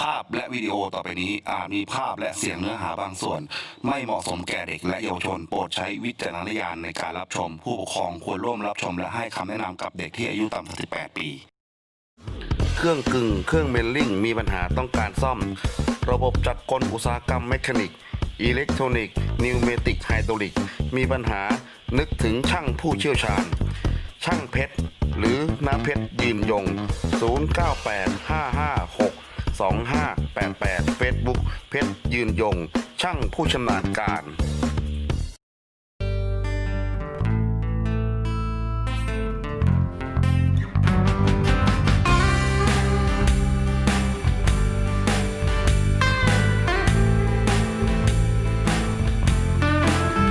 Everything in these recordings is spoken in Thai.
ภาพและวิดีโอต่อไปนี้อาจมีภาพและเสียงเนื้อหาบางส่วน ไม่เหมาะสมแก่เด็กและเยาวชน โปรดใช้วิจารณญาณในการรับชม ผู้ปกครองควรร่วมรับชม และให้คำแนะนำกับเด็กที่อายุต่ำกว่า18 ปี เครื่องกึ่งเครื่องเมลลิ่งมีปัญหาต้องการซ่อม ระบบจักรกลอุตสาหกรรมเมคานิก อิเล็กทรอนิกส์นิวเมติกไฮดรอลิก มีปัญหานึกถึงช่างผู้เชี่ยวชาญ ช่างเพชร หรือน้ำเพชรยืนยง 098556 2588 Facebook เพชรยืนยง ช่างผู้ชำนาญการ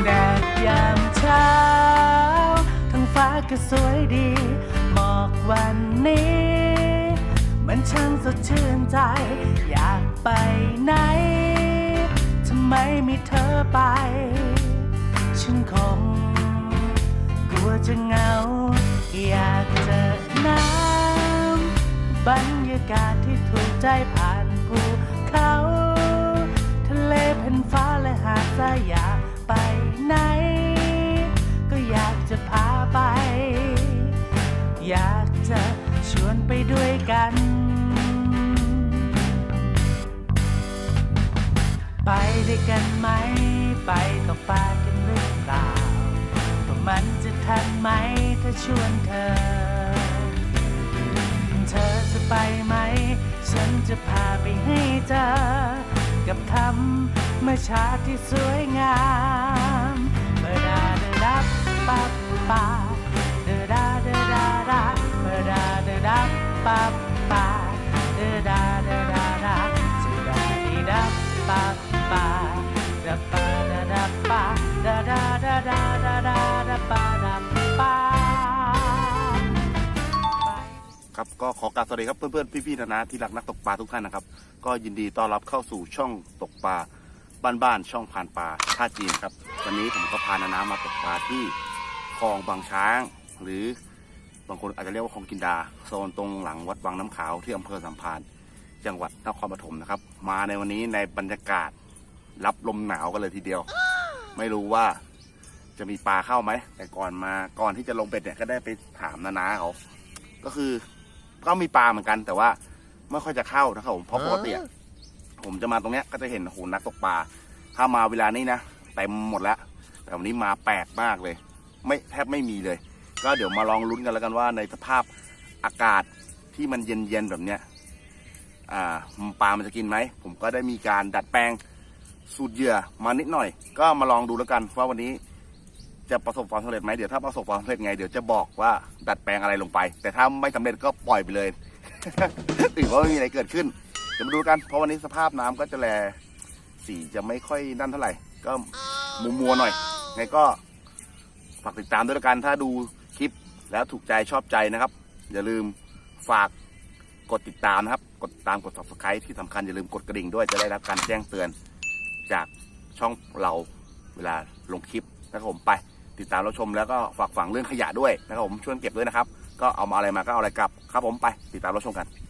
แดดยามเช้าท้องฟ้าก็สวยดีหมอกวันนี้ มันช่างสดชื่นใจ อยากไปไหนทำไมม่เธอไป ฉันคงกลัวจะเหงา อยากเจอน้ำบรรยากาศที่ถูกใจผ่านภูเขา ทะเลแผ่นฟ้าและหาดทรายอยากไปไหน ก็อยากจะพาไป อยาก ชวนไปด้วยกัน ไปด้วยกันไหม ไปตกปลากันหรือเปล่าว่ามันจะทันไหมถ้าชวนเธอ เธอจะไปไหม ฉันจะพาไปให้เจอกับธรรมชาติที่สวยงามเมื่อดาเดดับปับปา ครับก็ขอกราบสวัสดีครับเพื่อนๆพี่ๆนะนะที่รักนักตกปลาทุกท่านนะครับ ก็ยินดีต้อนรับเข้าสู่ช่องตกปลาบ้านๆช่องผ่านปลาท่าจีนครับวันนี้ผมก็พานานามาตกปลาที่คลองบางช้าง หรือบางคนอาจจะเรียกว่าคลองกินดาโซนตรงหลังวัดวังน้ำขาวที่อำเภอสัมพันธ์จังหวัดนครปฐมนะครับ มาในวันนี้ในบรรยากาศรับลมหนาวกันเลยทีเดียว ไม่รู้ว่าจะมีปลาเข้าไหมแต่ก่อนมาก่อนที่จะลงเป็ดเนี่ยก็ได้ไปถามนานาเขาก็คือ ก็มีปลาเหมือนกัน แต่ว่าไม่ค่อยจะเข้านะครับผมเพราะปกติอะผมจะมาตรงเนี้ยก็จะเห็นโอ้โหนักตกปลาถ้ามาเวลานี้นะเต็มหมดแล้ว แต่วันนี้มาแปลกมากเลย ไม่แทบไม่มีเลย ก็เดี๋ยวมาลองลุ้นกันแล้วกันว่าในสภาพอากาศที่มันเย็นๆแบบเนี้ยอ่าปลามันจะกินไหมผมก็ได้มีการดัดแปลงสูตรเหยื่อมานิดหน่อย ก็มาลองดูแล้วกันว่าวันนี้ จะประสบความสำเร็จไหมเดี๋ยวถ้าประสบความสำเร็จไงเดี๋ยวจะบอกว่าดัดแปลงอะไรลงไป แต่ถ้าไม่สำเร็จก็ปล่อยไปเลยถือว่าไม่มีอะไรเกิดขึ้นเดี๋ยวมาดูกันเพราะวันนี้สภาพน้ำก็จะแลสีจะไม่ค่อยนั่นเท่าไหร่ ก็มัวมัวๆหน่อยไงก็ฝากติดตามด้วยกันถ้าดูคลิปแล้วถูกใจชอบใจนะครับ อย่าลืมฝากกดติดตามนะครับกดติดตามกด subscribe ที่สำคัญอย่าลืมกดกระดิ่งด้วยจะได้รับการแจ้งเตือนจากช่องเราเวลาลงคลิปนะครับผมไป ติดตามรับชมแล้วก็ฝากฝังเรื่องขยะด้วยนะครับผมช่วยเก็บด้วยนะครับ ก็เอามาอะไรมาก็เอาอะไรกลับครับผมไปติดตามรับชมกันไหน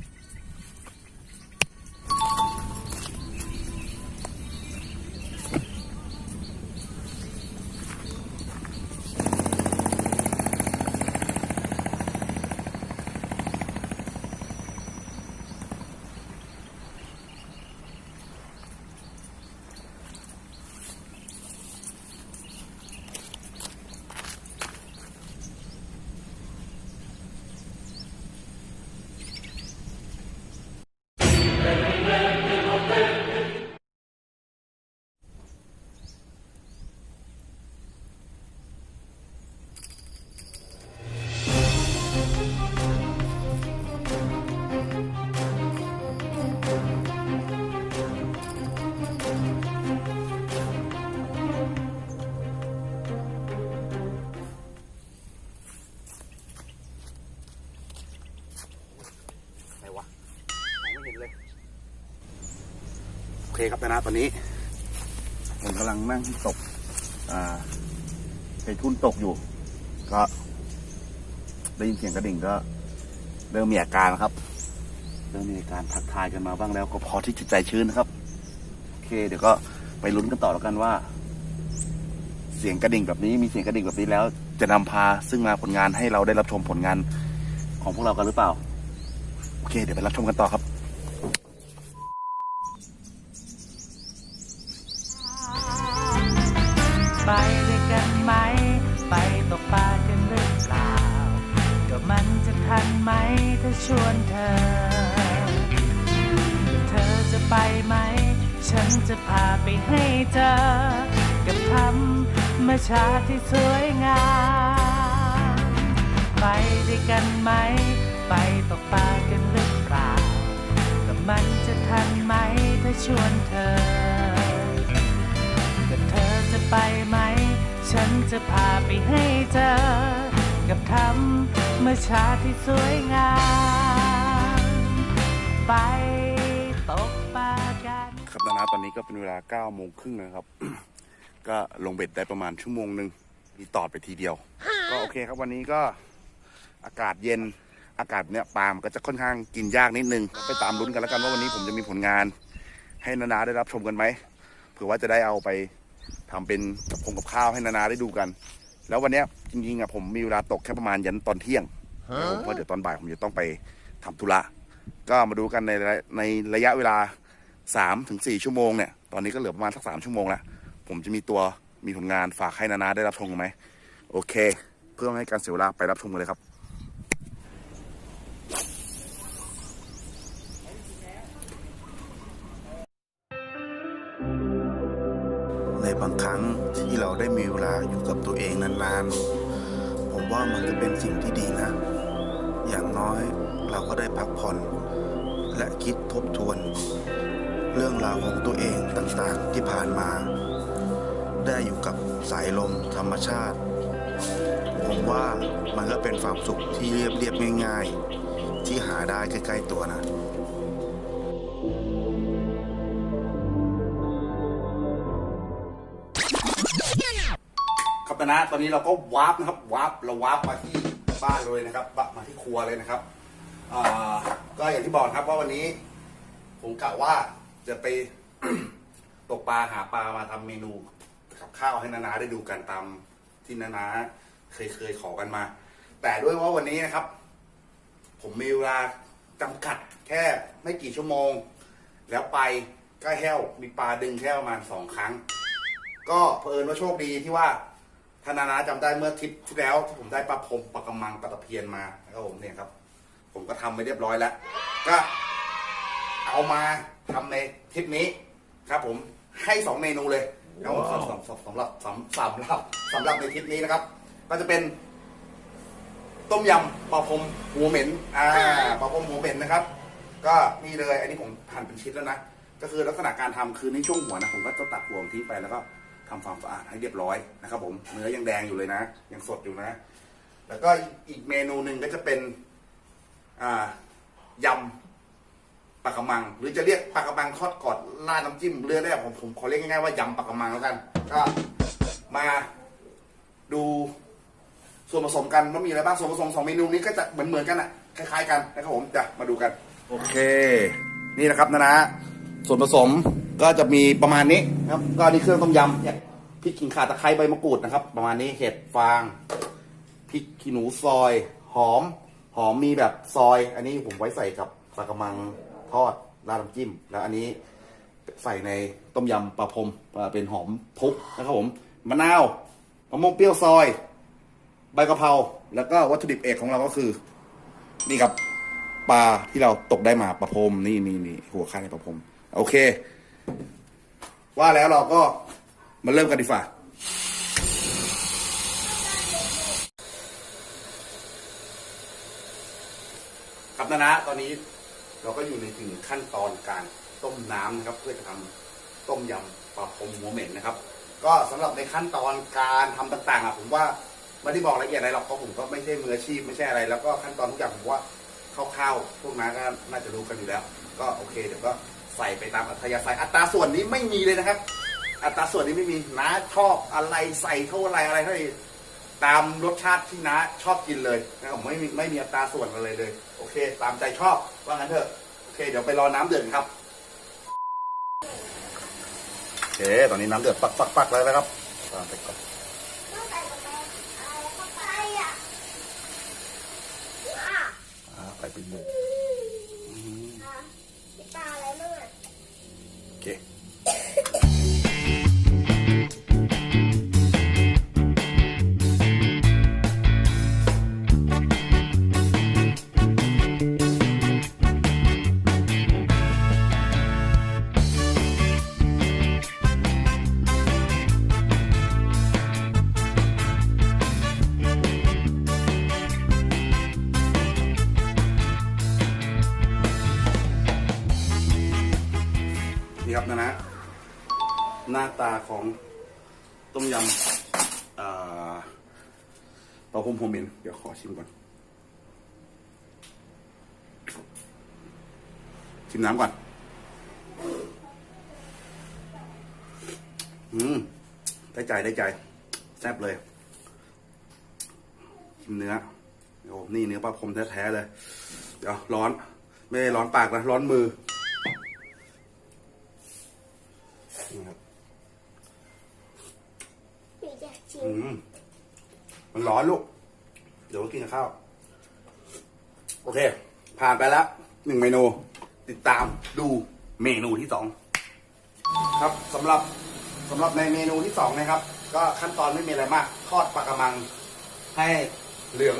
คครับนะตอนนี้ ผมกำลังนั่งตก อ่าใช้ทุ่นตกอยู่ ก็ได้ยินเสียงกระดิ่งก็เริ่มมีอาการครับ เริ่มมีอาการทักทายกันมาบ้างแล้วก็พอที่จะใจชื้นนะครับ โอเค เดี๋ยวก็ไปลุ้นกันต่อแล้วกันว่า เสียงกระดิ่งแบบนี้มีเสียงกระดิ่งแบบนี้แล้ว จะนำพาซึ่งมาผลงานให้เราได้รับชมผลงานของพวกเรากันหรือเปล่า โอเค เดี๋ยวไปรับชมกันต่อครับ ชาติที่สวยงาม ไปด้วยกันไหม ไปตกปลากันหรือเปล่ากับมันจะทันไหมถ้าชวนเธอกับเธอจะไปไหม ฉันจะพาไปให้เจอ กับธรรมชาติที่สวยงาม ไปตกปลากัน ครับนานาตอนนี้ก็เป็นเวลา9โมงครึ่งนะครับ ก็ลงเบ็ดได้ประมาณชั่วโมงหนึ่งมีตอดไปทีเดียว ก็โอเคครับวันนี้ก็อากาศเย็นอากาศเนี้ยปลาล์มก็จะค่อนข้างกินยากนิดนึง ไปตามลุ้นกันแล้วกันว่าวันนี้ผมจะมีผลงาน ให้นานาได้รับชมกันไหมเผื่อว่าจะได้เอาไปทำเป็นกับคงกับข้าวให้นานาได้ดูกัน แล้ววันเนี้ยจริงๆอะผมมีเวลาตกแค่ประมาณยันตอนเที่ยงนะครับเพราะเดี๋ยวตอนบ่ายผมจะต้องไปทำธุระก็มาดูกันในระในระยะเวลาสามถึงสี่ชั่วโมงเนี่ยตอนนี้ก็เหลือประมาณสักสามชั่วโมงแล้ว ผมจะมีตัวมีผลงานฝากให้นานาได้รับชมกันไหม โอเค เพื่อไม่ให้การเสียเวลาไปรับชมกันเลยครับในบางครั้งที่เราได้มีเวลาอยู่กับตัวเองนานๆ ผมว่ามันก็เป็นสิ่งที่ดีนะ อย่างน้อยเราก็ได้พักผ่อน และคิดทบทวน เรื่องราวของตัวเองต่างๆที่ผ่านมา ได้อยู่กับสายลมธรรมชาติ ผมว่ามันก็เป็นความสุขที่เรียบเรียบง่าย ๆ ที่หาได้ใกล้ ๆ ตัวนะครับนะตอนนี้เราก็วาร์ปนะครับวาร์ปเราวาร์ปมาที่บ้านเลยนะครับมาที่ครัวเลยนะครับก็อย่างที่บอกครับว่าวันนี้ ผมกะว่าจะไปตกปลาหาปลามาทำเมนู กับข้าวให้นานาได้ดูกันตามที่นานาเคยเคยขอกันมา แต่ด้วยว่าวันนี้นะครับ ผมมีเวลาจำกัดแค่ไม่กี่ชั่วโมง แล้วไปก็แห้วมีปลาดึงแค่ประมาณสองครั้ง ก็เผอิญว่าโชคดีที่ว่าธนานาจำได้เมื่อทริปที่แล้วที่ผมได้ปลาพรมปลากระมังปลาตะเพียนมาครับผมเนี่ยครับ ผมก็ทำไปเรียบร้อยแล้ว ก็เอามาทำในทริปนี้ครับผมให้สองเมนูเลย แล้วสำสำสำสำหรับสำสำหรับสำหรับในทริปนี้นะครับ ก็จะเป็น ต้มยำปลาพรมหัวเหม็นอ่าปลาพรมหัวเหม็นนะครับ ก็นี่เลย อันนี้ผมหั่นเป็นชิ้นแล้วนะก็คือลักษณะการทำคือในช่วงหัวนะผมก็จะตัดหัวมันทิ้งไปแล้วก็ทำความสะอาดให้เรียบร้อยนะครับ ผมเนื้อยังแดงอยู่เลยนะ ยังสดอยู่นะ แล้วก็อีกเมนูหนึ่งก็จะเป็นอ่ายำ ปลากระมัง หรือจะเรียกปลากระมังทอดกรอบราดน้ำจิ้มเรือได้ผมผมขอเรียกง่ายๆว่ายำปลากระมังแล้วกัน ก็มาดูส่วนผสมกันว่ามีอะไรบ้างส่วนผสมสองเมนูนี้ก็จะเหมือนเหมือนๆกันอะคล้ายๆกันนะครับผมจะมาดูกัน โอเค นี่นะครับนะนะส่วนผสมก็จะมีประมาณนี้ครับ ก็นี่เครื่องต้มยำเนี่ยพริกขิงข่าตะไคร้ใบมะกรูดนะครับ ประมาณนี้เห็ดฟางพริกขี้หนูซอย หอม หอมมีแบบซอย อันนี้ผมไว้ใส่กับปลากระมัง ทอดราดน้ำจิ้ม แล้วอันนี้ใส่ในต้มยำปลาพรมเป็นหอมพุกนะครับผมมะนาวมะม่วงเปรี้ยวซอย ใบกะเพราแล้วก็วัตถุดิบเอกของเราก็คือ นี่ครับปลาที่เราตกได้มาปลาพรมนี่นี่นี่หัวข้างในปลาพรมโอเค ว่าแล้วเราก็มาเริ่มกันดีกว่าครับนะนะตอนนี้ เราก็อยู่ในถึงขั้นตอนการต้มน้ำนะครับ เพื่อจะทำต้มยำปลาพรมหัวเหม็นนะครับ ก็สำหรับในขั้นตอนการทำต่างๆอะผมว่าไม่ได้บอกละเอียดอะไรหรอกเพราะผมก็ไม่ใช่มืออาชีพไม่ใช่อะไร แล้วก็ขั้นตอนทุกอย่างผมว่าคร่าวๆพวกนั้นก็น่าจะรู้กันอยู่แล้ว ก็โอเคเดี๋ยวก็ใส่ไปตามอัธยาศัยอัตราส่วนนี้ไม่มีเลยนะครับ อัตราส่วนนี้ไม่มีน้าชอบอะไรใส่เท่าไรอะไรเท่าไรตามรสชาติที่น้าชอบกินเลยนะครับไม่มีไม่มีอัตราส่วนอะไรเลย โอเค ตามใจชอบว่างั้นเถอะเค เดี๋ยวไปรอน้ำเดือดครับโอเค ตอนนี้น้ำเดือดปักปักปักแล้วนะครับตามไปก่อนต้องใส่ลงไปอะไรเข้าไปอะอะอ่าไปเป็นหมูาตาของต้มยำเอ่อปลาพมโฮเมนเดี๋ยวขอชิมก่อน ชิมน้ำก่อน อืม ได้ใจได้ใจ แซ่บเลย ชิมเนื้อ โอ้ นี่เนื้อปลาพรมแท้ๆเลย เดี๋ยวร้อน ไม่ได้ร้อนปากนะ ร้อนมือ นี่ครับ มีอยากชิ อื ม มมัน ร้อนลูก เดี๋ยวกินกับข้าว โอเค ผ่านไปแล้วหนึ่งเมนู ติดตามดูเมนูที่สองครับสำหรับสำหรับในเมนูที่สองนะครับ ก็ขั้นตอนไม่มีอะไรมาก ทอดปลากระมังให้เหลือง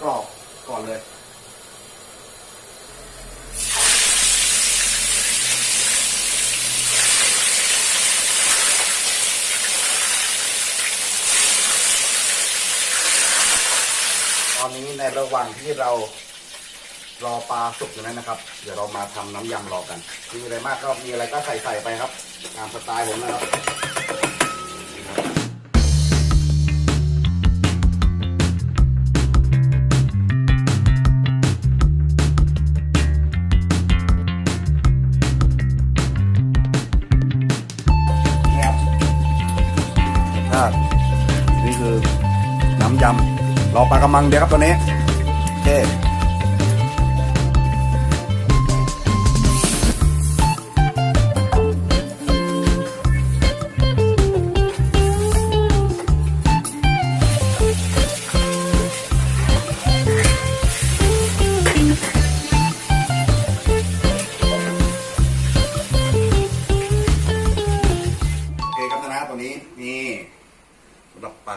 กรอบก่อนเลย ในระหว่างที่เรารอปลาสุกอยู่นั้นนะครับ เดี๋ยวเรามาทำน้ำยำรอกันมีอะไรมากก็มีอะไรก็ใส่ใส่ไปครับตามสไตล์ผมนะครับ ปลากระมังเดียวครับตัวนี้โอเค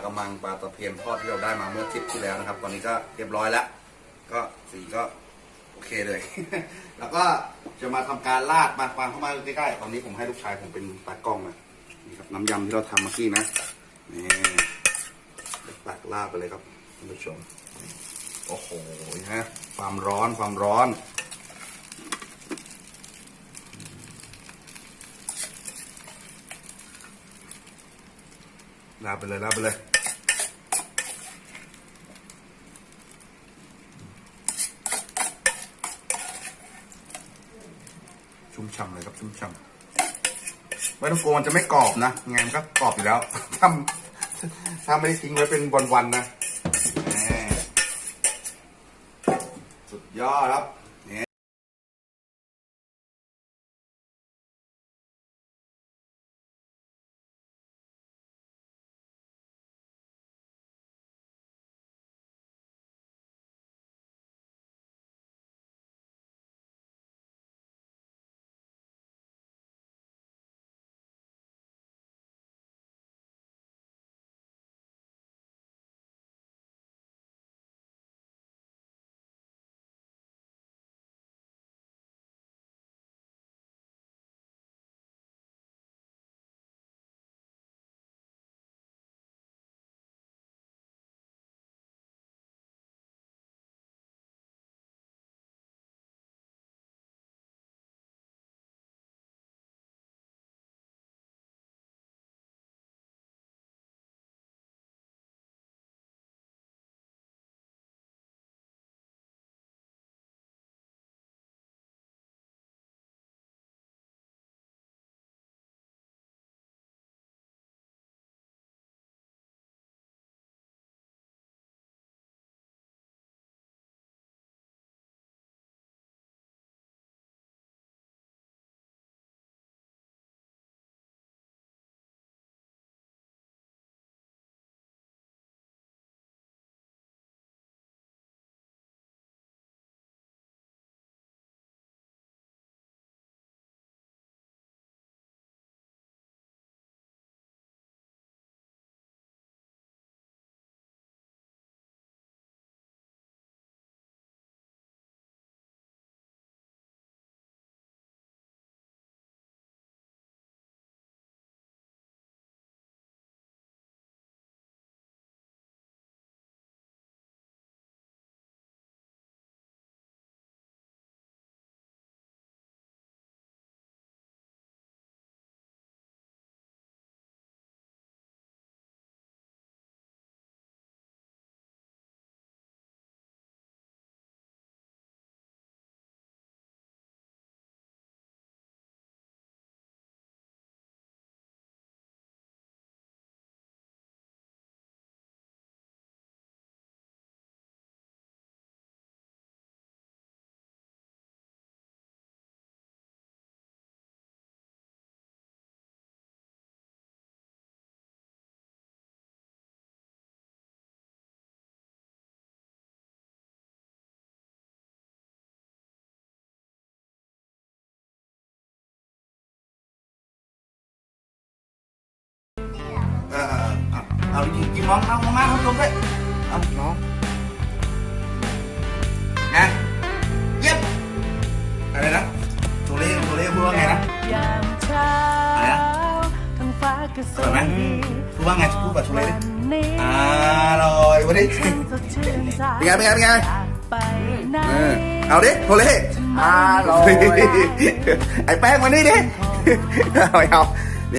ากระมังปลาตะเพียนทอดที่เราได้มาเมื่อทริปที่แล้วนะครับ ตอนนี้ก็เรียบร้อยแล้ว ก็สีก็โอเคเลย แล้วก็จะมาทำการราดมาฟังเข้ามาใกล้ๆตอนนี้ผมให้ลูกชายผมเป็นตากล้องนะนี่ครับน้ำยำที่เราทำเมื่อกี้นะนี่ตักราดไปเลยครับท่านผู้ชมโอ้โหนะความร้อนความร้อนลาดไปเลยลาดไปเลย ฉ่ำเลยครับชุ่มฉ่ำไม่ต้องกลัวมันจะไม่กรอบนะงไงมันก็กรอบอยู่แล้วถ้าถ้าไม่ได้ทิ้งไว้เป็นวันๆนะสุดยอดครับ เอาจริงกินมองน้ำมองน้ำท่านผู้ชมด้วยเอาน้องไงเย็บอะไรนะโทเล่โทเล่พูดว่าไงนะยามเช้าอะไรนะท้องฟ้าก็สอร่อยไหมวยดีพูดว่าไงพูดแบบโทเล่ดิวันนี้อร่อยวันนี้ฉันสดชื่นใจเป็นไงเป็นไงเป็นไงอยากไปไหนเออเอาดิโทเล่อร่อยไอ้แป้งมานี่ดิเอาเอา